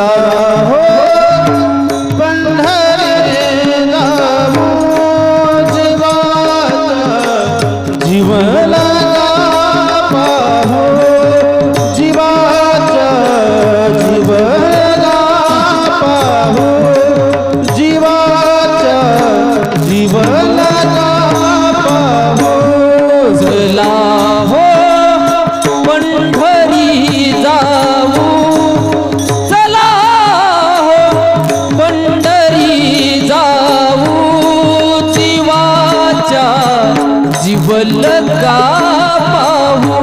चला हो पंढरी जाऊ जीवल पाहू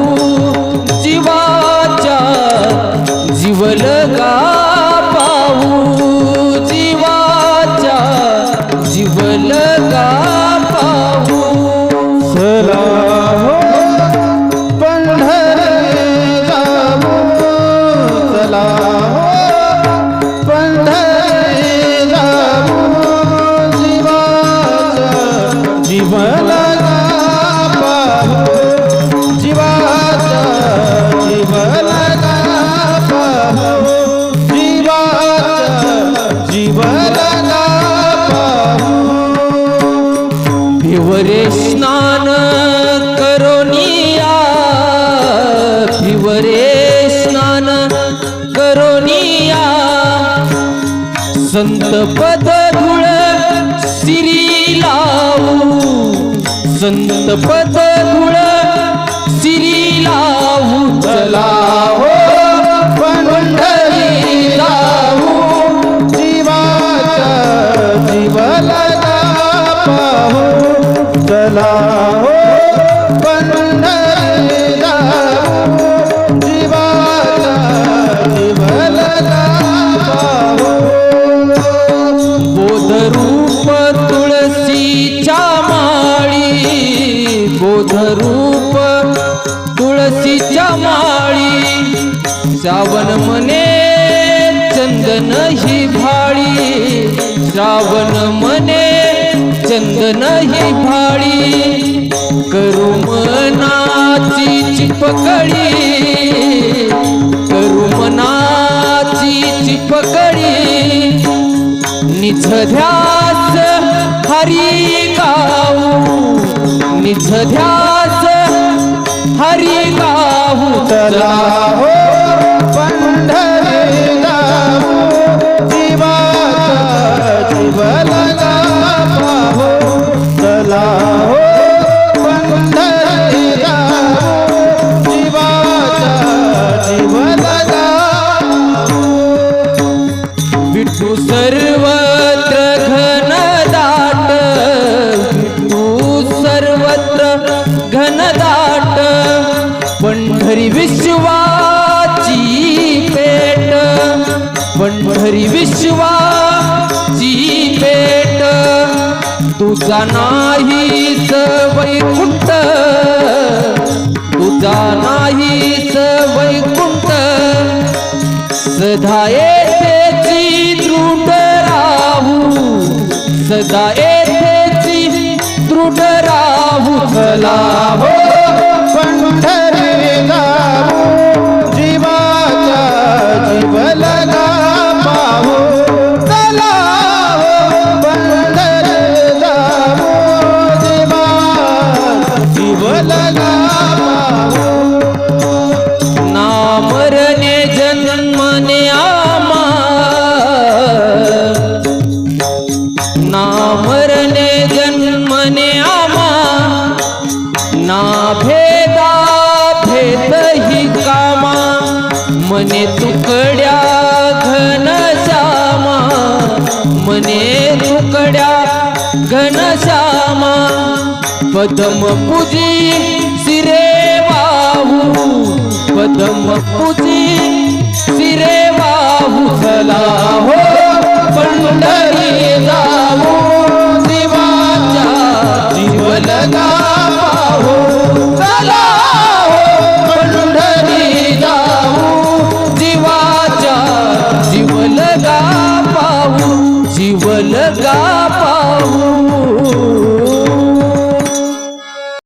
जीवाचा जीवलगा पाहू जीवाचा जीवलगा पाहू सला हो, पंढर सला फिवरे स्नान करोनिया फिवरे स्नान करोनिया संत पद धुळ सिरी लावू। संत पद धुळ चला बोधरूप तुळशीच्या माळी बोधरूप तुळशीच्या माळी श्रावण मने चंदन ही भाळी श्रावण मने छंद नाही भाळी करू मनाची चिपकळी करू मनाची चिपकळी निझध्यास हरी गाऊ निझध्यास हरी गाऊ चला. तू सर्वत्र घनदाट सर्वत्र घनदाट पंढरी विश्वाची पेट पंढरी विश्वाची पेट तुझा नाहीच वैकुंठ तुझा नाहीच वैकुंठ सधाये सदा येथेची दृढ राहू चला हो. नामरणे जन्मने आमा ना भेदा भेद ही कामा मने तुकड्या घन श्यामा मने तुकड्या घन श्यामा पदम पूजी सिरे वाहू पदम पूजी सिरे वाहू चला हो पंढरीला